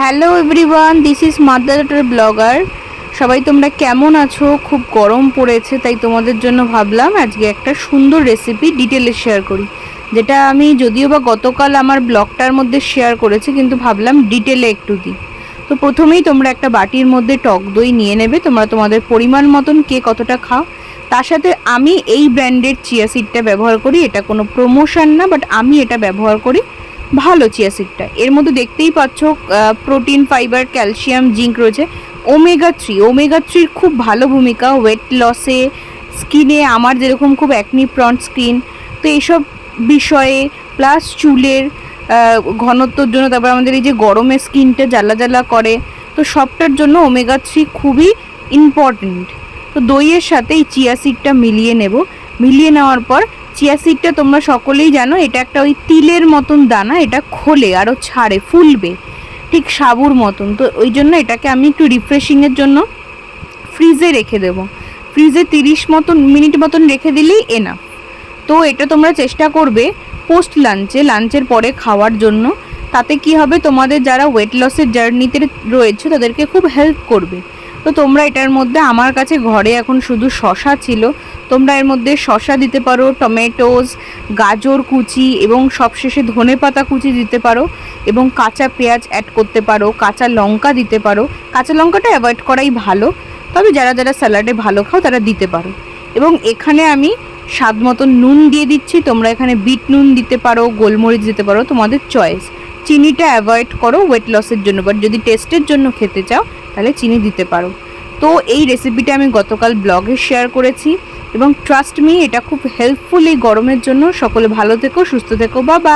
Hello everyone this is mother blogger সবাই তোমরা কেমন আছো? খুব গরম পড়েছে, তাই তোমাদের জন্য ভাবলাম আজকে একটা সুন্দর রেসিপি ডিটেলে শেয়ার করি। যেটা আমি যদিও বা গতকাল আমার ব্লগটার মধ্যে শেয়ার করেছি, কিন্তু ভাবলাম ডিটেলে একটু দিই। তো প্রথমেই তোমরা একটা বাটির মধ্যে টক দই নিয়ে নেবে, তোমরা তোমাদের পরিমাণ মতন কে কতটা খাও। তার সাথে আমি এই ব্র্যান্ডের চিয়া সিডটা ব্যবহার করি, এটা কোনো প্রমোশন না বাট আমি এটা ব্যবহার করি। ভালো চিয়া সিডটা এর মধ্যে দেখতেই পাচ্ছ প্রোটিন ফাইবার ক্যালসিয়াম জিঙ্ক রয়েছে। ওমেগা থ্রি ওমেগা থ্রির খুব ভালো ভূমিকা। ওয়েট লসে স্কিনে আমার যেরকম খুব অ্যাকনি প্রন্ট স্কিন তো এইসব বিষয়ে প্লাস চুলের ঘনত্বর জন্য, তারপর আমাদের এই যে গরমে স্কিনটা জ্বালা জ্বালা করে, তো সবটার জন্য ওমেগা থ্রি খুবই ইম্পর্ট্যান্ট তো দইয়ের সাথে এই চিয়া সিডটা মিলিয়ে নেব। মিলিয়ে নেওয়ার পর চিয়া সিডটা তোমরা সকলেই জানো, এটা একটা ওই তিলের মতন দানা, এটা খোলে আরও ছাড়ে, ফুলবে, ঠিক সাবুর মতন। তো ওই জন্য এটাকে আমি একটু রিফ্রেশিংয়ের জন্য ফ্রিজে রেখে দেবো। ফ্রিজে তিরিশ মতন মিনিট মতন রেখে দিলেই এনা তো এটা তোমরা চেষ্টা করবে পোস্ট লাঞ্চে লাঞ্চের পরে খাওয়ার জন্য। তাতে কি হবে, তোমাদের যারা ওয়েট লসের জার্নিতে রয়েছে, তাদেরকে খুব হেল্প করবে। তো তোমরা এটার মধ্যে আমার কাছে ঘরে এখন শুধু শশা ছিল। তোমরা এর মধ্যে শশা দিতে পারো, টমেটোস, গাজর কুচি এবং সবশেষে ধনে পাতা কুচি দিতে পারো এবং কাঁচা পেঁয়াজ অ্যাড করতে পারো, কাঁচা লঙ্কা দিতে পারো। কাঁচা লঙ্কাটা অ্যাভয়েড করাই ভালো, তবে যারা যারা স্যালাডে ভালো খাও তারা দিতে পারো। এবং এখানে আমি স্বাদ মতো নুন দিয়ে দিচ্ছি, তোমরা এখানে বিট নুন দিতে পারো, গোলমরিচ দিতে পারো, তোমাদের চয়েস চিনিটা অ্যাভয়েড করো ওয়েট লসের জন্য বাট যদি টেস্টের জন্য খেতে চাও, তাহলে চিনি দিতে পারো। তো এই রেসিপিটা আমি গতকাল ব্লগে শেয়ার করেছি এবং ট্রাস্ট মি এটা খুব হেল্পফুল এই গরমের জন্য। সকলে ভালো থেকো, সুস্থ থেকো বা বা